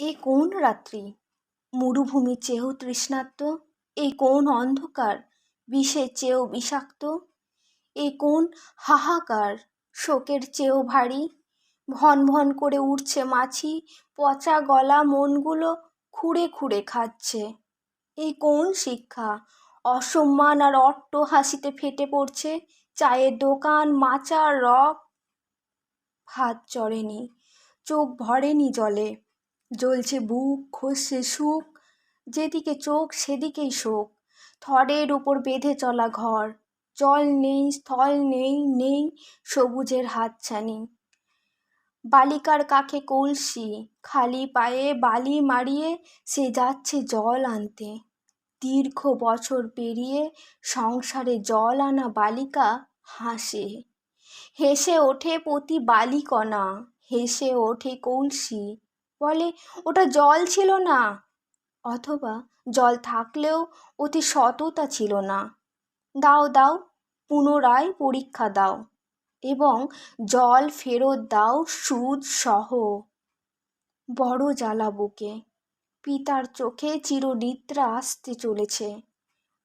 এ কোন রাত্রি? মরুভূমি চেয়েও তৃষ্ণার্ত? এ কোন অন্ধকার? বিষের চেয়েও বিষাক্ত? এ কোন হাহাকার? শোকের চেয়েও ভারী? ভন ভন করে উঠছে মাছি, পচা গলা মনগুলো খুঁড়ে খুঁড়ে খাচ্ছে। এই কোন শিক্ষা? অসম্মান আর অট্ট হাসিতে ফেটে পড়ছে চায়ের দোকান, মাচার রক। ভাত চড়েনি, চোখ ভরেনি জলে। জ্বলছে বুক, খসছে সুখ, যেদিকে চোখ সেদিকেই শোক। থরের উপর বেঁধে চলা ঘর, জল নেই, স্থল নেই নেই সবুজের হাতছানি। বালিকার কাকে কলসি, খালি পায়ে বালি মারিয়ে সে যাচ্ছে জল আনতে। দীর্ঘ বছর পেরিয়ে সংসারে জল আনা বালিকা হাসে। হেসে ওঠে প্রতি বালিকণা, হেসে ওঠে কলসি বলে, ওটা জল ছিল না। অথবা, জল থাকলেও অতি সততা ছিল না। দাও দাও, পুনরায় পরীক্ষা দাও এবং জল ফেরত দাও সুদ সহ। বড় জ্বালা বুকে। পিতার চোখে চিরনিদ্রা আসতে চলেছে।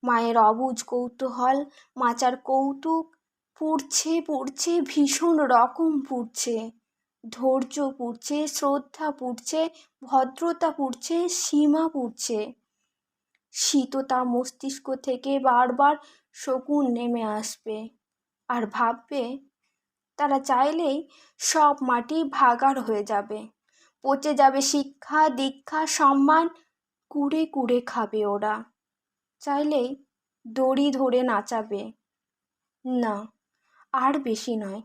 মায়ের অবুজ কৌতূহল, মাচার কৌতুক, পুড়ছে পুড়ছে, ভীষণ রকম পুড়ছে। ধৈর্য পুড়ছে, শ্রদ্ধা পুড়ছে, ভদ্রতা পুড়ছে, সীমা পুড়ছে। শীততা মস্তিষ্ক থেকে বারবার শকুন নেমে আসবে। আর ভাববে, তারা চাইলেই সব মাটি ভাগার হয়ে যাবে। পচে যাবে শিক্ষা, দীক্ষা, সম্মান, কুড়ে কুড়ে খাবে ওরা। চাইলেই দড়ি ধরে নাচাবে। না, আর বেশি নয়।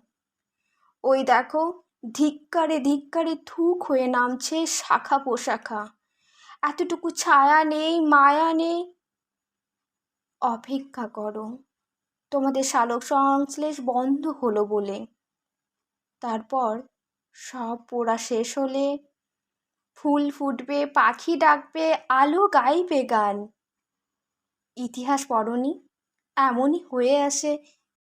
ওই দেখো ধিক্কারে ধিক্কারে থুক হয়ে নামছে শাখা পোশাখা। এতটুকু ছায়া নেই, মায়া নেই। অপেক্ষা করো, তোমাদের শালক সংশ্লেষ বন্ধ হলো বলে। তারপর সব পোড়া শেষ হলে ফুল ফুটবে, পাখি ডাকবে, আলো গাইবে গান। ইতিহাস পড়নি, এমনই হয়ে আসে